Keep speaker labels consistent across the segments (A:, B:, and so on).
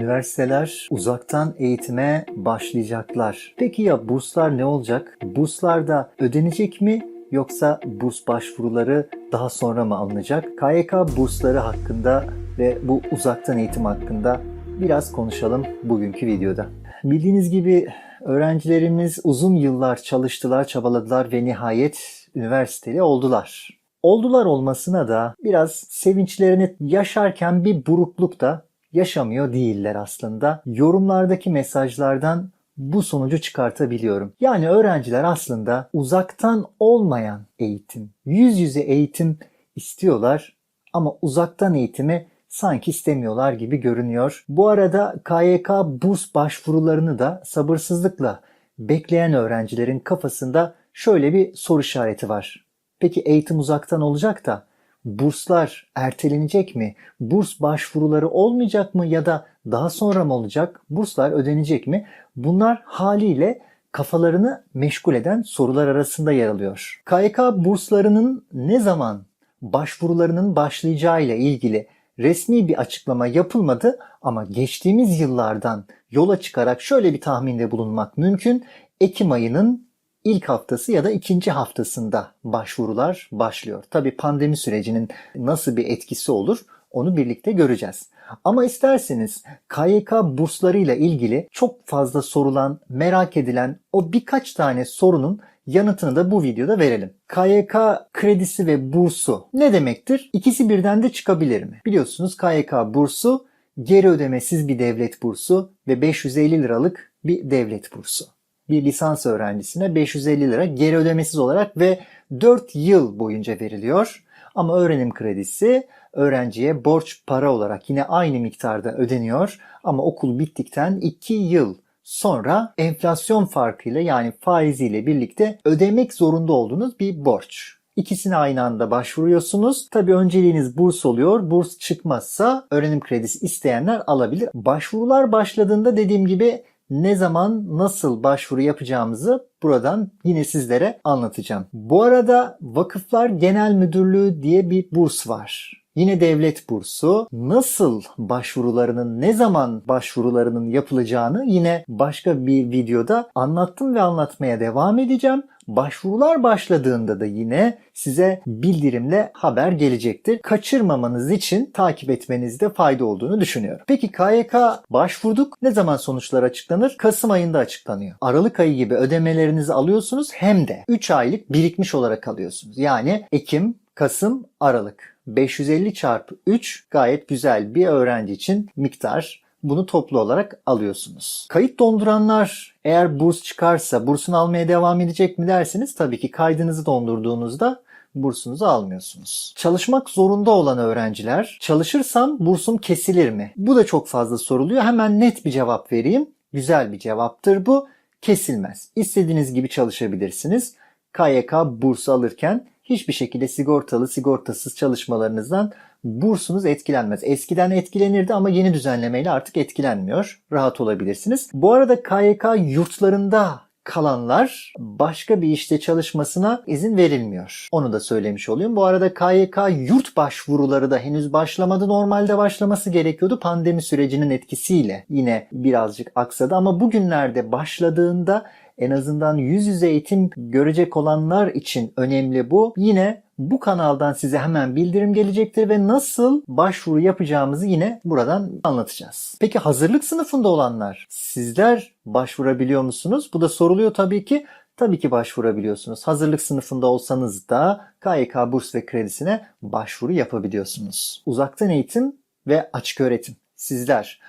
A: Üniversiteler uzaktan eğitime başlayacaklar. Peki ya burslar ne olacak? Burslar da ödenecek mi yoksa burs başvuruları daha sonra mı alınacak? KYK bursları hakkında ve bu uzaktan eğitim hakkında biraz konuşalım bugünkü videoda. Bildiğiniz gibi öğrencilerimiz uzun yıllar çalıştılar, çabaladılar ve nihayet üniversiteli oldular. Oldular olmasına da biraz sevinçlerini yaşarken bir burukluk da yaşamıyor değiller aslında. Yorumlardaki mesajlardan bu sonucu çıkartabiliyorum. Yani öğrenciler aslında uzaktan olmayan eğitim, yüz yüze eğitim istiyorlar ama uzaktan eğitimi sanki istemiyorlar gibi görünüyor. Bu arada KYK burs başvurularını da sabırsızlıkla bekleyen öğrencilerin kafasında şöyle bir soru işareti var. Peki eğitim uzaktan olacak da burslar ertelenecek mi? Burs başvuruları olmayacak mı ya da daha sonra mı olacak? Burslar ödenecek mi? Bunlar haliyle kafalarını meşgul eden sorular arasında yer alıyor. KYK burslarının ne zaman başvurularının başlayacağı ile ilgili resmi bir açıklama yapılmadı ama geçtiğimiz yıllardan yola çıkarak şöyle bir tahminde bulunmak mümkün. Ekim ayının ilk haftası ya da ikinci haftasında başvurular başlıyor. Tabii pandemi sürecinin nasıl bir etkisi olur onu birlikte göreceğiz. Ama isterseniz KYK burslarıyla ilgili çok fazla sorulan, merak edilen o birkaç tane sorunun yanıtını da bu videoda verelim. KYK kredisi ve bursu ne demektir? İkisi birden de çıkabilir mi? Biliyorsunuz KYK bursu geri ödemesiz bir devlet bursu ve 550 liralık bir devlet bursu bir lisans öğrencisine 550 lira geri ödemesiz olarak ve 4 yıl boyunca veriliyor. Ama öğrenim kredisi öğrenciye borç para olarak yine aynı miktarda ödeniyor ama okul bittikten 2 yıl sonra enflasyon farkıyla yani faiziyle birlikte ödemek zorunda olduğunuz bir borç. İkisine aynı anda başvuruyorsunuz. Tabii önceliğiniz burs oluyor. Burs çıkmazsa öğrenim kredisi isteyenler alabilir. Başvurular başladığında dediğim gibi ne zaman nasıl başvuru yapacağımızı buradan yine sizlere anlatacağım. Bu arada Vakıflar Genel Müdürlüğü diye bir burs var. Yine devlet bursu. Nasıl başvurularının, ne zaman başvurularının yapılacağını yine başka bir videoda anlattım ve anlatmaya devam edeceğim. Başvurular başladığında da yine size bildirimle haber gelecektir. Kaçırmamanız için takip etmenizde fayda olduğunu düşünüyorum. Peki KYK başvurduk. Ne zaman sonuçlar açıklanır? Kasım ayında açıklanıyor. Aralık ayı gibi ödemelerinizi alıyorsunuz hem de 3 aylık birikmiş olarak alıyorsunuz. Yani Ekim, Kasım, Aralık. 550 çarpı 3 gayet güzel bir öğrenci için miktar. Bunu toplu olarak alıyorsunuz. Kayıt donduranlar eğer burs çıkarsa bursunu almaya devam edecek mi dersiniz? Tabii ki kaydınızı dondurduğunuzda bursunuzu almıyorsunuz. Çalışmak zorunda olan öğrenciler çalışırsam bursum kesilir mi? Bu da çok fazla soruluyor. Hemen net bir cevap vereyim. Güzel bir cevaptır bu. Kesilmez. İstediğiniz gibi çalışabilirsiniz. KYK bursu alırken hiçbir şekilde sigortalı sigortasız çalışmalarınızdan bursunuz etkilenmez. Eskiden etkilenirdi ama yeni düzenlemeyle artık etkilenmiyor. Rahat olabilirsiniz. Bu arada KYK yurtlarında kalanlar başka bir işte çalışmasına izin verilmiyor. Onu da söylemiş olayım. Bu arada KYK yurt başvuruları da henüz başlamadı. Normalde başlaması gerekiyordu. Pandemi sürecinin etkisiyle yine birazcık aksadı ama bugünlerde başladığında en azından yüz yüze eğitim görecek olanlar için önemli bu. Yine bu kanaldan size hemen bildirim gelecektir ve nasıl başvuru yapacağımızı yine buradan anlatacağız. Peki hazırlık sınıfında olanlar sizler başvurabiliyor musunuz? Bu da soruluyor tabii ki. Tabii ki başvurabiliyorsunuz. Hazırlık sınıfında olsanız da KYK burs ve kredisine başvuru yapabiliyorsunuz. Uzaktan eğitim ve açık öğretim. Sizler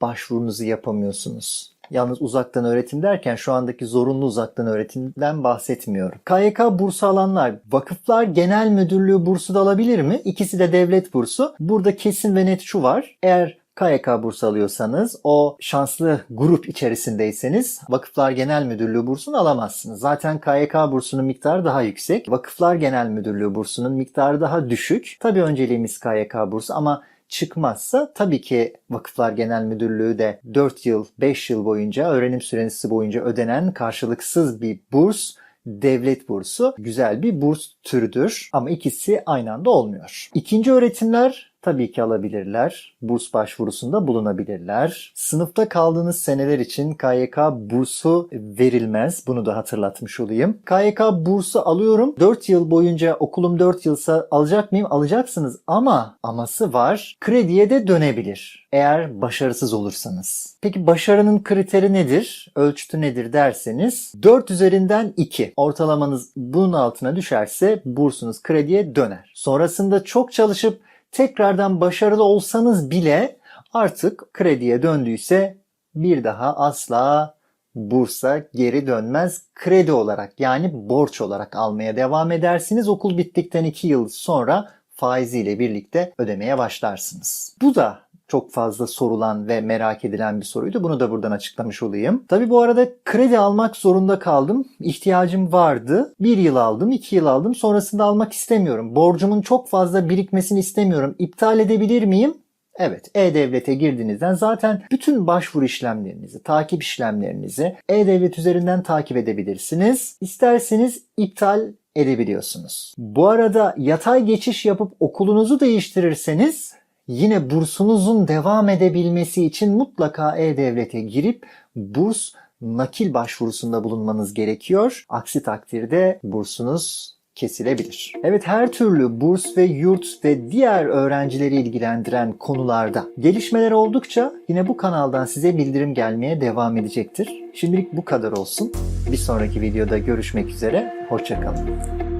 A: başvurunuzu yapamıyorsunuz. Yalnız uzaktan öğretim derken şu andaki zorunlu uzaktan öğretimden bahsetmiyorum. KYK bursu alanlar Vakıflar Genel Müdürlüğü bursu da alabilir mi? İkisi de devlet bursu. Burada kesin ve net şu var. Eğer KYK bursu alıyorsanız o şanslı grup içerisindeyseniz Vakıflar Genel Müdürlüğü bursunu alamazsınız. Zaten KYK bursunun miktarı daha yüksek. Vakıflar Genel Müdürlüğü bursunun miktarı daha düşük. Tabii önceliğimiz KYK bursu ama çıkmazsa tabii ki Vakıflar Genel Müdürlüğü de 4 yıl, 5 yıl boyunca öğrenim süresi boyunca ödenen karşılıksız bir burs devlet bursu güzel bir burs türüdür ama ikisi aynı anda olmuyor. İkinci öğretimler tabii ki alabilirler. Burs başvurusunda bulunabilirler. Sınıfta kaldığınız seneler için KYK bursu verilmez. Bunu da hatırlatmış olayım. KYK bursu alıyorum. 4 yıl boyunca okulum 4 yılsa alacak mıyım? Alacaksınız ama aması var. Krediye de dönebilir. Eğer başarısız olursanız. Peki başarının kriteri nedir? Ölçütü nedir derseniz 4 üzerinden 2. Ortalamanız bunun altına düşerse bursunuz krediye döner. Sonrasında çok çalışıp tekrardan başarılı olsanız bile artık krediye döndüyse bir daha asla bursa geri dönmez kredi olarak yani borç olarak almaya devam edersiniz. Okul bittikten 2 yıl sonra faiziyle birlikte ödemeye başlarsınız. Bu da çok fazla sorulan ve merak edilen bir soruydu. Bunu da buradan açıklamış olayım. Tabi bu arada kredi almak zorunda kaldım. İhtiyacım vardı. Bir yıl aldım, iki yıl aldım. Sonrasında almak istemiyorum. Borcumun çok fazla birikmesini istemiyorum. İptal edebilir miyim? Evet, E-Devlet'e girdiğinizden zaten bütün başvuru işlemlerinizi, takip işlemlerinizi E-Devlet üzerinden takip edebilirsiniz. İsterseniz iptal edebiliyorsunuz. Bu arada yatay geçiş yapıp okulunuzu değiştirirseniz yine bursunuzun devam edebilmesi için mutlaka E-Devlet'e girip burs nakil başvurusunda bulunmanız gerekiyor. Aksi takdirde bursunuz kesilebilir. Evet her türlü burs ve yurt ve diğer öğrencileri ilgilendiren konularda gelişmeler oldukça yine bu kanaldan size bildirim gelmeye devam edecektir. Şimdilik bu kadar olsun. Bir sonraki videoda görüşmek üzere. Hoşçakalın.